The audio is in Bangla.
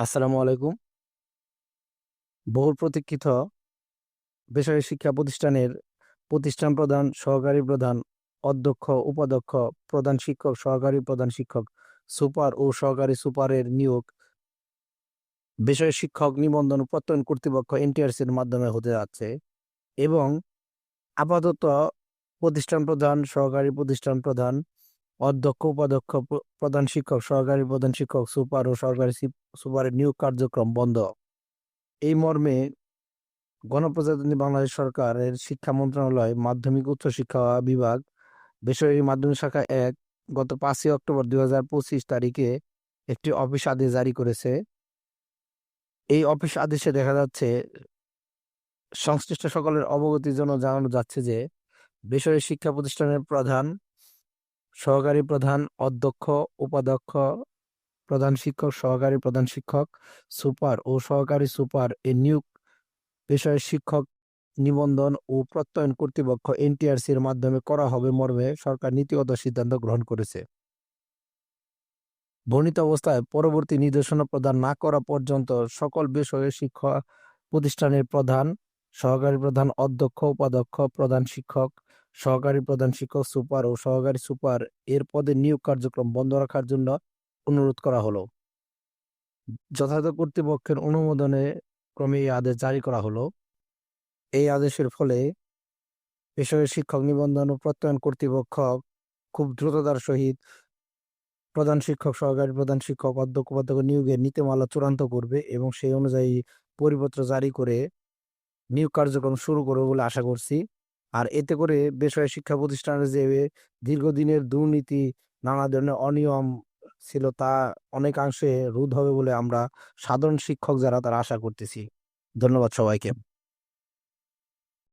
আসসালামু আলাইকুম। বহুল প্রতীক্ষিত বেসরকারি শিক্ষা প্রতিষ্ঠানের প্রতিষ্ঠান প্রধান, সহকারী প্রধান, অধ্যক্ষ, উপাধ্যক্ষ, প্রধান শিক্ষক, সহকারী প্রধান শিক্ষক, সুপার ও সহকারী সুপারের নিয়োগ বিষয় শিক্ষক নিবন্ধন প্রত্যয়ন কর্তৃপক্ষ এনটিআরসির মাধ্যমে হতে যাচ্ছে এবং আপাতত প্রতিষ্ঠান প্রধান, সহকারী প্রতিষ্ঠান প্রধান অধ্যক্ষ, উপাধ্যক্ষ প্রধান শিক্ষক, সহকারী প্রধান শিক্ষক, সুপার ও সহকারী সুপারের নিয়োগ কার্যক্রম বন্ধ। এই মর্মে গণপ্রজাতন্ত্রী বাংলাদেশ সরকারের শিক্ষা মন্ত্রণালয়, মাধ্যমিক উচ্চ শিক্ষা বিভাগ, বেসরকারি মাধ্যমিক শাখা এক, গত পাঁচই অক্টোবর দুই হাজার পঁচিশ তারিখে একটি অফিস আদেশ জারি করেছে। এই অফিস আদেশে দেখা যাচ্ছে, সংশ্লিষ্ট সকলের অবগতির জন্য জানানো যাচ্ছে যে, বেসরকারি শিক্ষা প্রতিষ্ঠানের প্রধান সহকারী প্রধান অধ্যক্ষ, উপাধ্যক্ষ, প্রধান শিক্ষক, সহকারী প্রধান শিক্ষক, সুপার ও সহকারী সুপার এ নিয়োগ বিষয়ে শিক্ষক নিবন্ধন ও প্রত্যয়ন কর্তৃপক্ষ এনটিআরসি এর মাধ্যমে করা হবে মর্মে সরকার নীতিগত সিদ্ধান্ত গ্রহণ করেছে। বর্ণিত অবস্থায় পরবর্তী নির্দেশনা প্রদান না করা পর্যন্ত সকল বিষয়ে শিক্ষা প্রতিষ্ঠানের প্রধান, সহকারী প্রধান অধ্যক্ষ, উপাধ্যক্ষ, প্রধান শিক্ষক সহকারী প্রধান শিক্ষক সুপার ও সহকারী সুপার এর পদে নিয়োগ কার্যক্রম বন্ধ রাখার জন্য অনুরোধ করা হলো। যথাযথ কর্তৃপক্ষের অনুমোদনে ক্রমে এই আদেশ জারি করা হলো। এই আদেশের ফলে বেসরকারি শিক্ষক নিবন্ধন ও প্রত্যয়ন কর্তৃপক্ষ খুব দ্রুততার সহিত প্রধান শিক্ষক, সহকারী প্রধান শিক্ষক, অধ্যক্ষ উপাধ্যক্ষ নিয়োগের নীতিমালা চূড়ান্ত করবে এবং সেই অনুযায়ী পরিপত্র জারি করে নিয়োগ কার্যক্রম শুরু করবে বলে আশা করছি। আর এতে করে বেসরকারি শিক্ষা প্রতিষ্ঠানের যে দীর্ঘদিনের দুর্নীতি, নানা ধরনের অনিয়ম ছিল তা অনেকাংশে রোধ হবে বলে আমরা সাধারণ শিক্ষক যারা তারা আশা করতেছি। ধন্যবাদ সবাইকে।